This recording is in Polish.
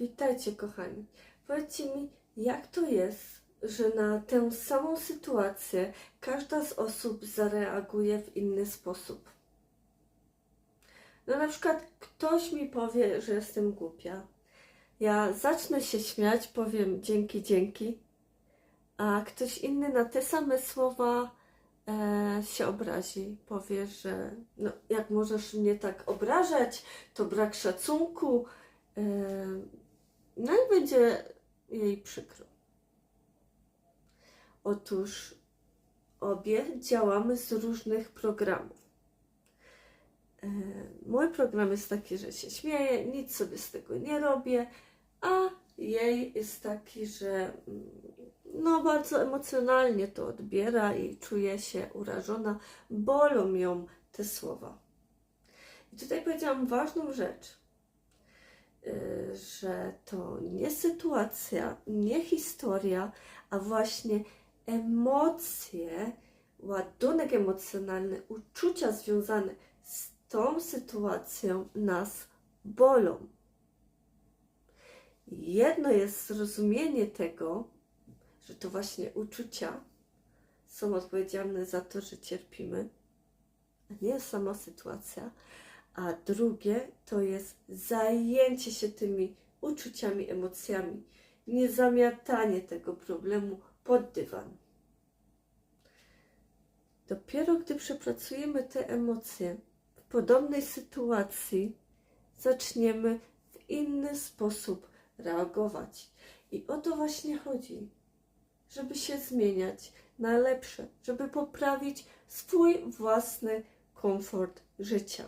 Witajcie, kochani. Powiedzcie mi, jak to jest, że na tę samą sytuację każda z osób zareaguje w inny sposób? No, na przykład, ktoś mi powie, że jestem głupia. Ja zacznę się śmiać, powiem dzięki, dzięki, a ktoś inny na te same słowa e, się obrazi. Powie, że no, jak możesz mnie tak obrażać, to brak szacunku. E, no i będzie jej przykro. Otóż obie działamy z różnych programów. E, Mój program jest taki, że się śmieję, nic sobie z tego nie robię, a jej jest taki, że mm, no bardzo emocjonalnie to odbiera i czuje się urażona, bolą ją te słowa. I tutaj powiedziałam ważną rzecz, że to nie sytuacja, nie historia, a właśnie emocje, ładunek emocjonalny, uczucia związane z tą sytuacją nas bolą. Jedno jest zrozumienie tego, że to właśnie uczucia są odpowiedzialne za to, że cierpimy, a nie sama sytuacja. A drugie to jest zajęcie się tymi uczuciami, emocjami, nie zamiatanie tego problemu pod dywan. Dopiero gdy przepracujemy te emocje w podobnej sytuacji, zaczniemy w inny sposób reagować. I o to właśnie chodzi żeby się zmieniać na lepsze, żeby poprawić swój własny komfort życia.